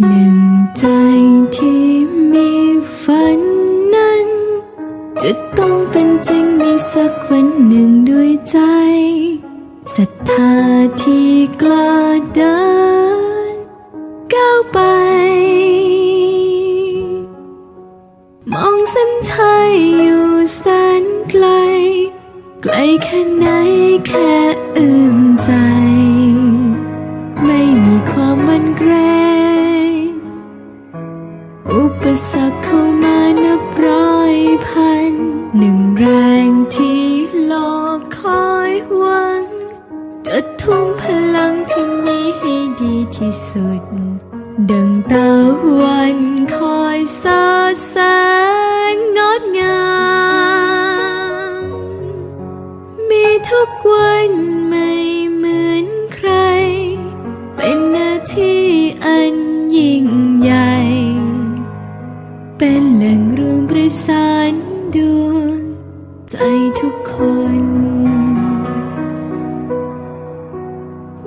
หนึ่งใจที่มีฝันนั้น จะต้องเป็นจริงในสักวันหนึ่งด้วยใจศรัทธาที่กล้าเดินก้าวไป มองเส้นชัยอยู่แสนไกล ไกลแค่ไหนแค่อื้อมใจ ปสรรคเข้ามานับร้อยพัน หนึ่งแรงที่รอคอยหวัง จะทุ่มพลังที่มีให้ดีที่สุด ดังตะวันคอยสาแสงงดงาม มีทุกวัน เป็นแหล่งรวมประสานดวงใจทุกคน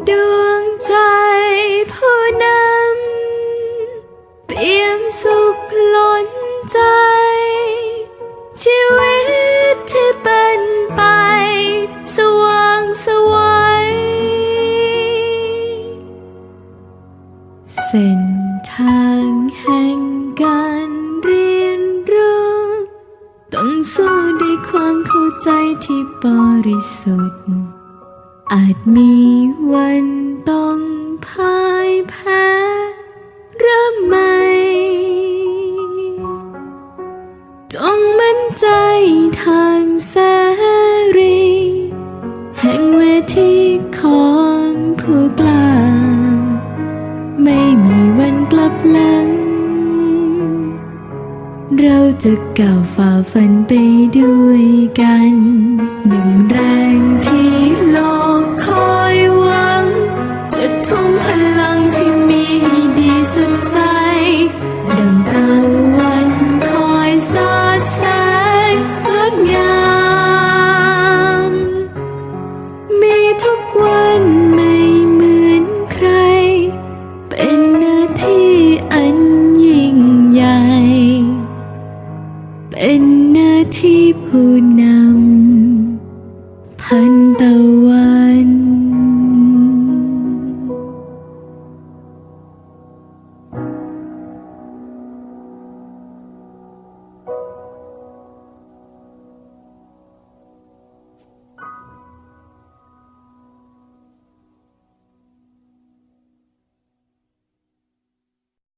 ดวงใจผู้นำเปี่ยมสุขล้นใจ ชีวิตที่เป็นไป สว่างสวัยเส้นทางแห่งกา ใจที่บริสุทธิ์ อาจมีวันต้องพ่ายแพ้เริ่มใหม่จงมั่นใจทางแสรี แห่งเวทีของผู้กล้า ไม่มีวันกลับหลัง เราจะก้าวฝ่าฟันไปด้วยกัน หนึ่งแรงที่โลกคอยหวัง จะทุ่มพลังที่มีให้ดีสุดใจ ดังตะวันคอยสาดแสงงดงาม มีทุกวัน